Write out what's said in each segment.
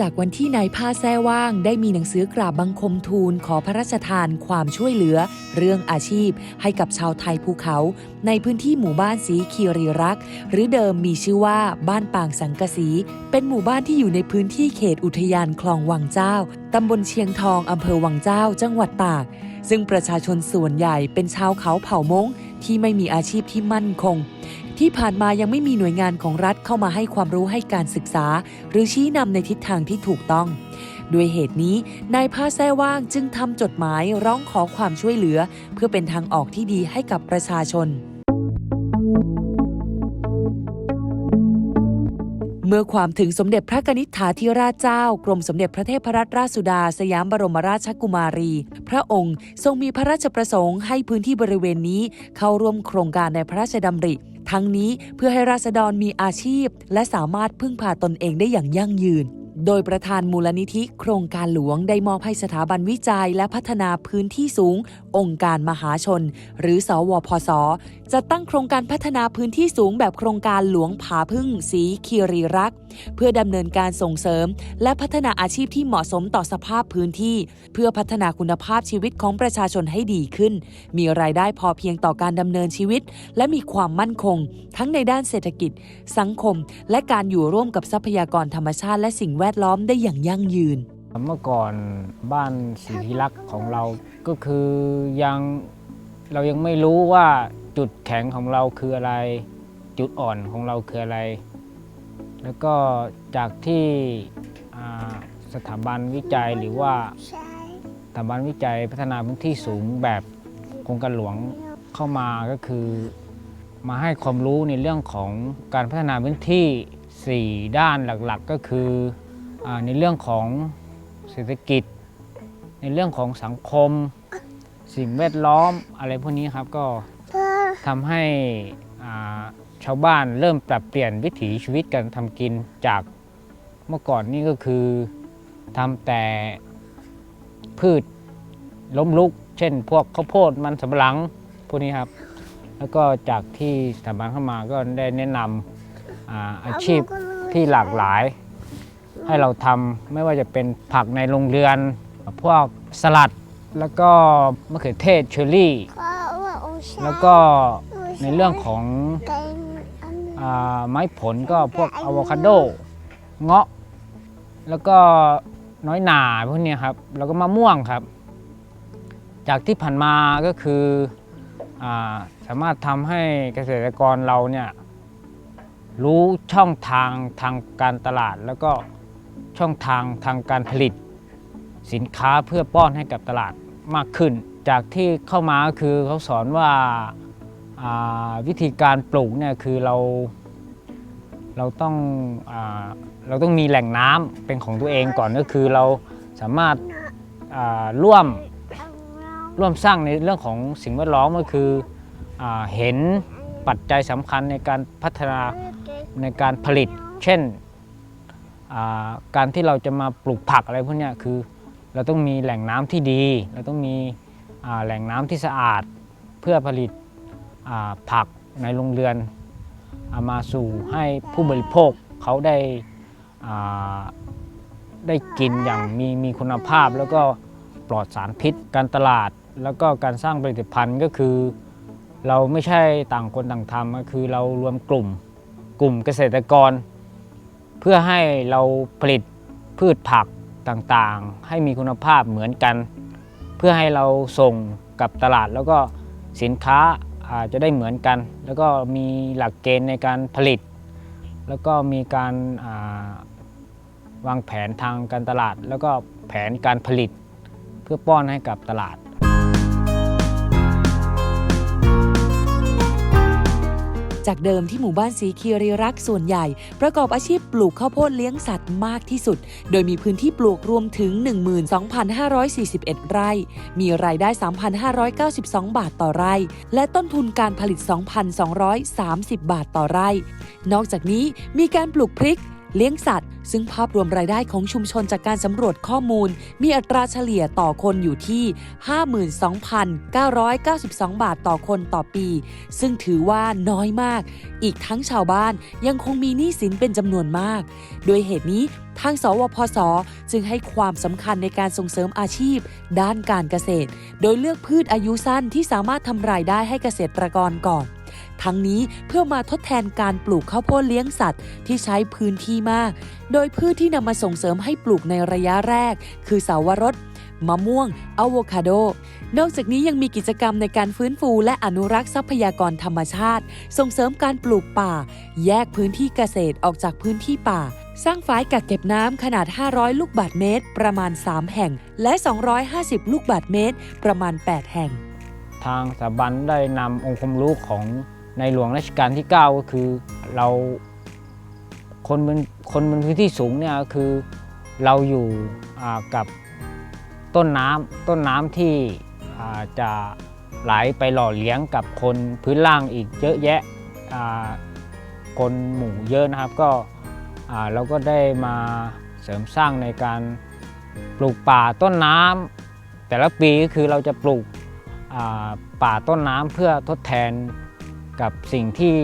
จากวันที่นายผ้าแซ่ว่างได้มีหนังสือกราบบังคมทูลขอพระราชทานความช่วยเหลือ เรื่องอาชีพให้กับชาวไทยภูเขา ในพื้นที่หมู่บ้านสีคีรีรัก หรือเดิมมีชื่อว่าบ้านปางสังกสีเป็นหมู่บ้านที่อยู่ในพื้นที่เขตอุทยานคลองวังเจ้าตำบลเชียงทองอำเภอวังเจ้า จังหวัดตาก ซึ่งประชาชนส่วนใหญ่เป็นชาวเขาเผ่ามงที่ไม่มีอาชีพที่มั่นคง ที่ผ่านมายังไม่มีหน่วยงานของรัฐเข้ามาให้ความรู้ให้การศึกษา หรือชี้นำในทิศทางที่ถูกต้อง ด้วยเหตุนี้นายผ้าแซ่ว่างจึงทำจดหมายร้องขอความช่วยเหลือ เพื่อเป็นทางออกที่ดีให้กับประชาชน เมื่อความถึงสมเด็จพระกนิษฐาธิราชเจ้า กรมสมเด็จพระเทพรัตนราชสุดา สยามบรมราชกุมารี พระองค์ทรงมีพระราชประสงค์ให้พื้นที่บริเวณนี้เข้าร่วมโครงการในพระราชดำริ ทั้งนี้เพื่อให้ราษฎรมีอาชีพ และสามารถพึ่งพาตนเองได้อย่างยั่งยืน โดยประธานมูลนิธิโครงการหลวงได้มอบให้สถาบันวิจัยและพัฒนาพื้นที่สูงองค์การมหาชน หรือสวพศจะตั้งโครงการพัฒนาพื้นที่สูงแบบโครงการหลวงผาพึ่งสีคีรีรัก เพื่อดำเนินการส่งเสริม และพัฒนาอาชีพที่เหมาะสมต่อสภาพพื้นที่ เพื่อพัฒนาคุณภาพชีวิตของประชาชนให้ดีขึ้น มีรายได้พอเพียงต่อการดำเนินชีวิต และมีความมั่นคง ทั้งในด้านเศรษฐกิจ สังคม และการอยู่ร่วมกับทรัพยากรธรรมชาติ และสิ่งแวดล้อมได้อย่างยั่งยืน เมื่อก่อนบ้านสีพิรักษ์ของเรา ก็คือยังเรายังไม่รู้ว่าจุดแข็งของเราคืออะไร จุดอ่อนของเราคืออะไร แล้วก็จากที่สถาบันวิจัยหรือว่าสถาบันวิจัยพัฒนาพื้นที่สูงแบบโครงการหลวงเข้ามาก็คือ มาให้ความรู้ในเรื่องของการพัฒนาพื้นที่ 4 ด้านหลักๆ ก็คืออในเรื่องของเศรษฐกิจ ในเรื่องของสังคม สิ่งแวดล้อมอะไรพวกนี้ครับก็ทำให้อ่าชาวบ้านเริ่มปรับเปลี่ยนวิถีชีวิตการทำกินจากเมื่อก่อนนี่ก็คือทำแต่พืชล้มลุก เช่น พวกข้าวโพดมันสำปะหลังพวกนี้ครับ แล้วก็จากที่สถาบันเข้ามาก็ได้แนะนำอาอาชีพที่หลากหลาย ให้เราทำไม่ว่าจะเป็นผักในโรงเรือนพวกสลัด แล้วก็มะเขือเทศเชอร์รี่ แล้วก็ในเรื่องของอาไม้ผลก็พวกอะโวคาโด เงาะ แล้วก็น้อยหนาพวกเนี้ยครับ แล้วก็มะม่วงครับ จากที่ผ่านมาก็คืออาสามารถทำให้เกษตรกรเราเนี่ยรู้ช่องทางทางการตลาด แล้วก็ช่องทางทางการผลิต สินค้าเพื่อป้อนให้กับตลาดมากขึ้น จากที่เข้ามาคือเขาสอนว่าาวิธีการปลูกเนี่ยคือเราเราต้องอเราต้องมีแหล่งน้ำเป็นของตัวเองก่อนก็คือเราสามารถร่วมร่วมสร้างในเรื่องของสิ่งแวดล้อมก็คืออเห็นปัจจัยสำคัญในการพัฒนาในการผลิต เช่นการที่เราจะมาปลูกผักอะไรพวกนี้คือ เราต้องมีแหล่งน้ำที่ดี เราต้องมีแหล่งน้ำที่สะอาดเพื่อผลิตผักในโรงเรือนเอามาสู่ให้ผู้บริโภคเขาได้าได้กินอย่างมีมีคุณภาพ แล้วก็ปลอดสารพิษการตลาด แล้วก็การสร้างผลิตภัณฑ์ก็คือ เราไม่ใช่ต่างคนต่างทำก็คือเรารวมกลุ่มกลุ่มเกษตรกร เพื่อให้เราผลิตพืชผัก ต่างๆ ให้มีคุณภาพเหมือนกัน เพื่อให้เราส่งกับตลาดแล้วก็สินค้าอาจจะได้เหมือนกัน แล้วก็มีหลักเกณฑ์ในการผลิต แล้วก็มีการาวางแผนทางการตลาด แล้วก็แผนการผลิต เพื่อป้อนให้กับตลาด จากเดิมที่หมู่บ้านสีคีรีรักษ์ส่วนใหญ่ ประกอบอาชีพปลูกข้าวโพดเลี้ยงสัตว์มากที่สุด โดยมีพื้นที่ปลูกรวมถึง 12,541 ไร่ มีรายได้ 3,592 บาทต่อไร่ และต้นทุนการผลิต 2,230 บาทต่อไร่ นอกจากนี้มีการปลูกพริก เลี้ยงสัตว์ ซึ่งภาพรวมรายได้ของชุมชนจากการสำรวจข้อมูล มีอัตราเฉลี่ยต่อคนอยู่ที่ 52,992 บาทต่อคนต่อปี ซึ่งถือว่าน้อยมาก อีกทั้งชาวบ้านยังคงมีหนี้สินเป็นจำนวนมาก โดยเหตุนี้ทางสวพศจึงให้ความสำคัญในการส่งเสริมอาชีพ ด้านการเกษตร โดยเลือกพืชอายุสั้นที่สามารถทำรายได้ให้เกษตรกรก่อน ทั้งนี้เพื่อมาทดแทนการปลูกข้าวโพดเลี้ยงสัตว์ ที่ใช้พื้นที่มาก โดยพืชที่นำมาส่งเสริมให้ปลูกในระยะแรก คือสาวรสมะม่วงอะโวคาโด นอกจากนี้ยังมีกิจกรรมในการฟื้นฟูและอนุรักษ์ทรัพยากรธรรมชาติ ส่งเสริมการปลูกป่า แยกพื้นที่เกษตรออกจากพื้นที่ป่า สร้างฝายกักเก็บน้ำขนาด 500 ลูกบาศก์เมตร ประมาณ 3 แห่ง และ 250 ลูกบาศก์เมตร ประมาณ 8 แห่ง ทางสถาบันได้นำองค์ความรู้ของในหลวงรัชกาลที่ 9 ก็คือเราคนบนคนบนพื้นที่สูงเนี่ยคือเราอยู่กับต้นน้ำต้นน้ำที่จะไหลไปหล่อเลี้ยงกับคนพื้นล่างอีกเยอะแยะคนหมู่เยอะนะครับก็เราก็ได้มาเสริมสร้างในการปลูกป่าต้นน้ำแต่ละปีก็คือเราจะปลูก ป่าต้นน้ำเพื่อทดแทนกับสิ่งที่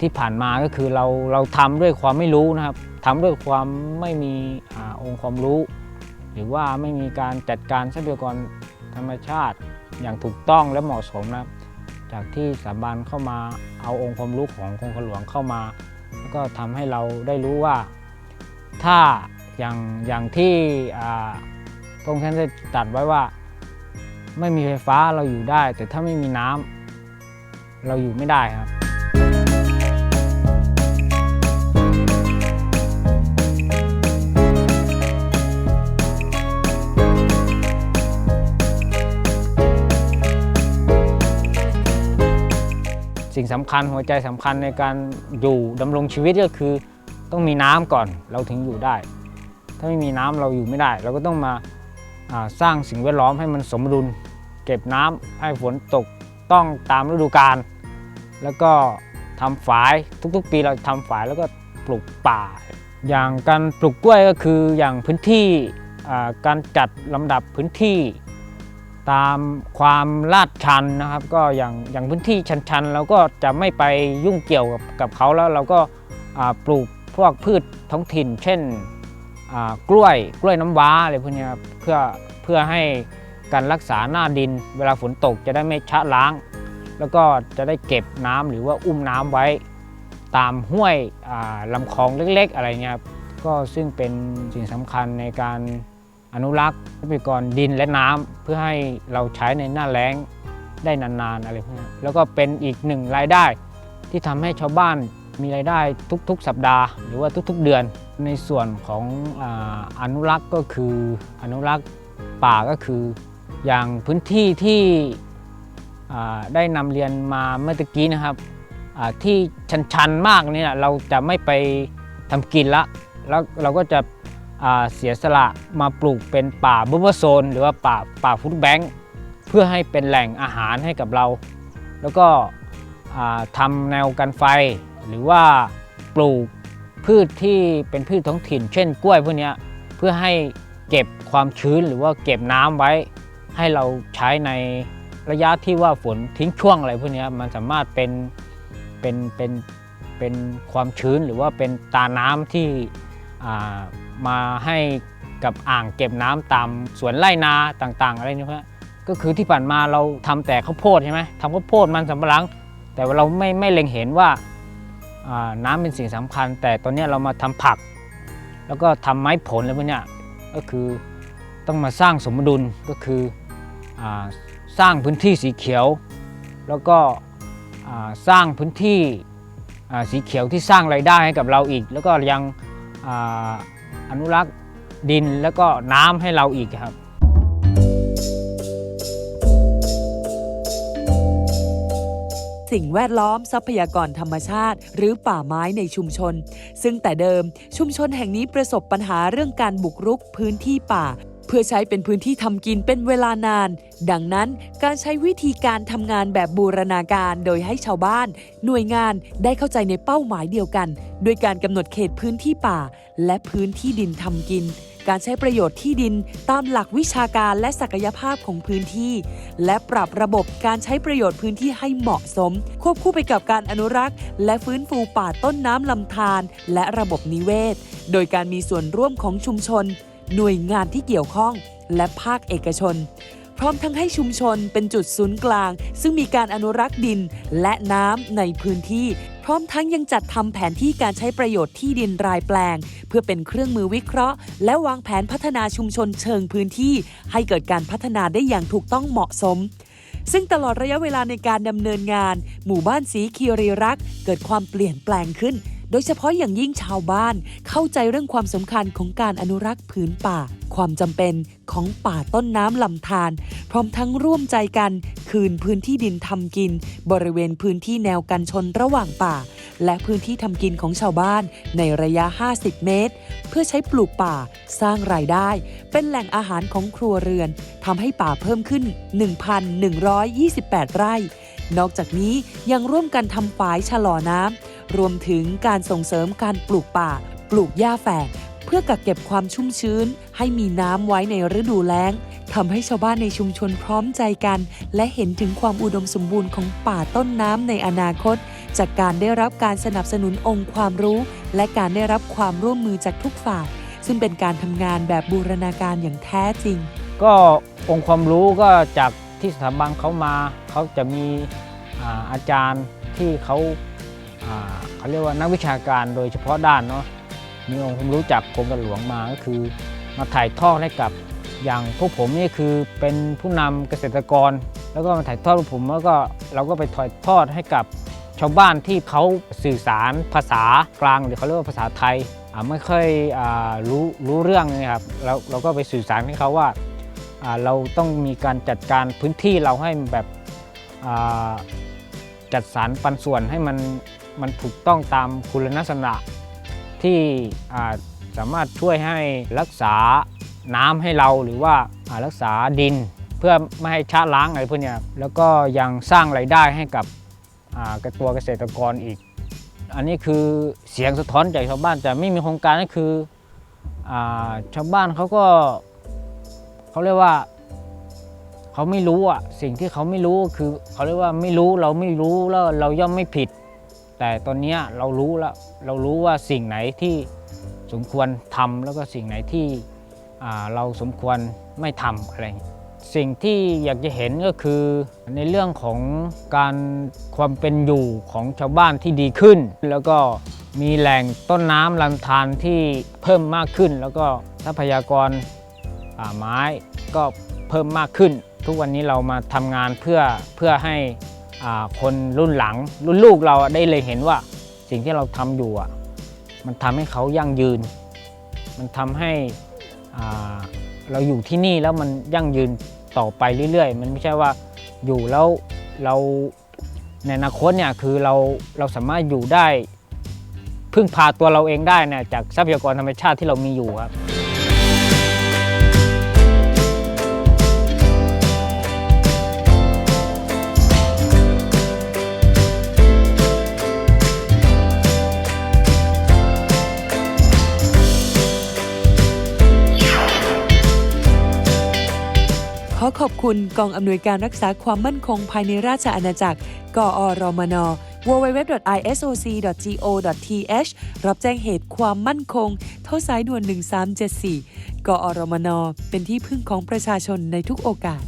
ที่ผ่านมาก็คือเราเราทำด้วยความไม่รู้นะครับทำด้วยความไม่มีอองค์ความรู้ หรือว่าไม่มีการจัดการทรัพยากรธรรมชาติอย่างถูกต้องและเหมาะสมนะครับจากที่สถาบันเข้ามาเอาองค์ความรู้ของกรมหลวงเข้ามา แล้วก็ทำให้เราได้รู้ว่าถ้าอย่างอย่างที่พระองค์ท่านได้ตัดไว้ว่า ไม่มีไฟฟ้าเราอยู่ได้ แต่ถ้าไม่มีน้ำเราอยู่ไม่ได้ครับสิ่งสำคัญหัวใจสำคัญในการอยู่ดำรงชีวิตก็คือ ต้องมีน้ำก่อนเราถึงอยู่ได้ ถ้าไม่มีน้ำเราอยู่ไม่ได้ เราก็ต้องมาาสร้างสิ่งแวดล้อมให้มันสมดุล เก็บน้ำให้ฝนตกต้องตามฤดูกาลแล้วก็ทำฝายทุกๆ ปีเราทำฝายแล้วก็ปลูกป่า อย่างการปลูกกล้วยก็คืออย่างพื้นที่การจัดลำดับพื้นที่ ตามความลาดชันนะครับ ก็อย่างอย่างพื้นที่ชันๆเราก็จะไม่ไปยุ่งเกี่ยวกับกับเขาแล้วเราก็ปลูกพวกพืชท้องถิ่น เช่นกล้วยกล้วยน้ำว้าอะไรพวกนี้ครับเพื่อเพื่อให้ การรักษาหน้าดิน เวลาฝนตกจะได้ไม่ชะล้าง แล้วก็จะได้เก็บน้ำหรือว่าอุ้มน้ำไว้ ตามห้วยอ่าลำคลองเล็ก ๆ อะไรเงี้ยก็ซึ่งเป็นสิ่งสำคัญในการอนุรักษ์ทรัพยากรดินและน้ำเพื่อให้เราใช้ในหน้าแล้งได้นานๆอะไรพวกนี้แล้วก็เป็นอีกหนึ่งรายได้ ที่ทำให้ชาวบ้านมีรายได้ทุกๆ สัปดาห์ หรือว่าทุกๆเดือน ในส่วนของออนุรักษ์ก็คืออนุรักษ์ป่าก็คือ อย่างพื้นที่ที่ได้นำเรียนมาเมื่อกี้นะครับที่ชันๆมากเนี่ยเราจะไม่ไปทำกินละแล้วเราก็จะเสียสละมาปลูกเป็นป่าบัฟเฟอร์โซน หรือว่าป่าป่าฟุตแบงค์เพื่อให้เป็นแหล่งอาหารให้กับเรา แล้วก็ทำแนวกันไฟ หรือว่าปลูกพืชที่เป็นพืชท้องถิ่น เช่นกล้วยพวกนี้เพื่อให้เก็บความชื้นหรือว่าเก็บน้ำไว้ ให้เราใช้ในระยะที่ว่าฝนทิ้งช่วงอะไรพวกเนี้ยมันสามารถเป็นเป็นเป็นเป็นความชื้นหรือว่าเป็นตาน้ำที่มาให้กับอ่างเก็บน้ำตามสวนไร่นาต่างๆ อะไรนี่พวกเนี้ยก็คือที่ผ่านมาเราทำแต่ข้าวโพดใช่ไหมทำข้าวโพดมันสำปะหลัง แต่ว่าเราไม่ไม่เล็งเห็นว่าน้ำเป็นสิ่งสำคัญ แต่ตอนนี้เรามาทำผัก แล้วก็ทำไม้ผลอะไรพวกเนี้ยก็คือต้องมาสร้างสมดุลก็คือ สร้างพื้นที่สีเขียว แล้วก็สร้างพื้นที่สีเขียวที่สร้างรายได้ให้กับเราอีก แล้วก็ยังออนุรักษ์ดินแล้วก็น้ำให้เราอีกครับสิ่งแวดล้อมทรัพยากรธรรมชาติ หรือป่าไม้ในชุมชน ซึ่งแต่เดิมชุมชนแห่งนี้ประสบปัญหาเรื่องการบุกรุกพื้นที่ป่า เพื่อใช้เป็นพื้นที่ทำกินเป็นเวลานาน ดังนั้นการใช้วิธีการทำงานแบบบูรณาการโดยให้ชาวบ้าน หน่วยงานได้เข้าใจในเป้าหมายเดียวกันโดยการกำหนดเขตพื้นที่ป่า และพื้นที่ดินทำกิน การใช้ประโยชน์ที่ดินตามหลักวิชาการและศักยภาพของพื้นที่ และปรับระบบการใช้ประโยชน์พื้นที่ให้เหมาะสม ควบคู่ไปกับการอนุรักษ์ และฟื้นฟูป่าต้นน้ำลำธารและระบบนิเวศ โดยการมีส่วนร่วมของชุมชน หน่วยงานที่เกี่ยวข้อง และภาคเอกชน พร้อมทั้งให้ชุมชนเป็นจุดศูนย์กลาง ซึ่งมีการอนุรักษ์ดินและน้ำในพื้นที่ พร้อมทั้งยังจัดทำแผนที่การใช้ประโยชน์ที่ดินรายแปลง เพื่อเป็นเครื่องมือวิเคราะห์ และวางแผนพัฒนาชุมชนเชิงพื้นที่ ให้เกิดการพัฒนาได้อย่างถูกต้องเหมาะสมซึ่งตลอดระยะเวลาในการดำเนินงาน หมู่บ้านสีคีรีรักเกิดความเปลี่ยนแปลงขึ้น โดยเฉพาะอย่างยิ่งชาวบ้านเข้าใจเรื่องความสำคัญของการอนุรักษ์ผืนป่า ความจำเป็นของป่าต้นน้ำลำธารพร้อมทั้งร่วมใจกันคืนพื้นที่ดินทำกิน บริเวณพื้นที่แนวกันชนระหว่างป่า และพื้นที่ทำกินของชาวบ้านในระยะ 50 เมตร เพื่อใช้ปลูกป่าสร้างรายได้ เป็นแหล่งอาหารของครัวเรือนทำให้ป่าเพิ่มขึ้น 1,128 ไร่ นอกจากนี้ยังร่วมกันทำฝายชะลอน้ำ รวมถึงการส่งเสริมการปลูกป่า ปลูกหญ้าแฝก เพื่อกักเก็บความชุ่มชื้น ให้มีน้ำไว้ในฤดูแล้งทำให้ชาวบ้านในชุมชนพร้อมใจกัน และเห็นถึงความอุดมสมบูรณ์ของป่าต้นน้ำในอนาคต จากการได้รับการสนับสนุนองค์ความรู้ และการได้รับความร่วมมือจากทุกฝ่ายซึ่งเป็นการทำงานแบบบูรณาการอย่างแท้จริง ก็องค์ความรู้ก็จากที่สถาบันเขามาเขาจะมีอาอาจารย์ที่เขา เขาเรียกว่านักวิชาการโดยเฉพาะด้านเนาะมีองค์ความรู้จากกรมหลวงมาก็คือมาถ่ายทอดให้กับอย่างพวกผมนี่คือเป็นผู้นำเกษตรกร แล้วก็มาถ่ายทอดพวกผมแล้วก็เราก็ไปถ่ายทอดให้กับชาวบ้านที่เขาสื่อสารภาษากลางหรือเขาเรียกว่าภาษาไทยไม่ค่อยอรู้รู้เรื่องนะครับเราเราก็ไปสื่อสารให้เขาว่าเราต้องมีการจัดการพื้นที่เราให้แบบจัดสรรปันส่วนให้มัน มันถูกต้องตามคุณลักษณะ ที่สามารถช่วยให้รักษาน้ำให้เราหรือว่ารักษาดิน เพื่อไม่ให้ชะล้างอะไรพวกนี้แล้วก็ยังสร้างไรายได้ให้กับตัวเกษตรกรอีก อันนี้คือเสียงสะท้อนจากชาวบ้านแต่ไม่มีโครงการก็คืออชาวบ้านเขาก็เขาเรียกว่าเขาไม่รู้อะสิ่งที่เขาไม่รู้คือเขาเรียกว่าไม่รู้เราไม่รู้แล้วเราย่อมไม่ผิด แต่ตอนนี้เรารู้แล้วเรารู้ว่าสิ่งไหนที่สมควรทำแล้วก็สิ่งไหนที่เราสมควรไม่ทำอะไร สิ่งที่อยากจะเห็นก็คือในเรื่องของการความเป็นอยู่ของชาวบ้านที่ดีขึ้น แล้วก็มีแหล่งต้นน้ำลำธารที่เพิ่มมากขึ้น แล้วก็ทรัพยากรป่าไม้ก็เพิ่มมากขึ้น ทุกวันนี้เรามาทำงานเพื่อเพื่อให้ คนรุ่นหลังรุ่นลูกเราได้เลยเห็นว่าสิ่งที่เราทำอยู่มันทำให้เขายั่งยืน มันทำให้เราอยู่ที่นี่แล้วมันยั่งยืนต่อไปเรื่อยๆ มันไม่ใช่ว่าอยู่แล้วเราในอนาคตเนี่ยคือเราเราสามารถอยู่ได้พึ่งพาตัวเราเองได้เนี่ยจากทรัพยากรธรรมชาติที่เรามีอยู่ครับ ขอขอบคุณกองอำนวยการรักษาความมั่นคงภายในราชอาณาจักร กอรมน www.isoc.go.th รับแจ้งเหตุความมั่นคงโทรสายด่วน 1374 กอรมน เป็นที่พึ่งของประชาชนในทุกโอกาส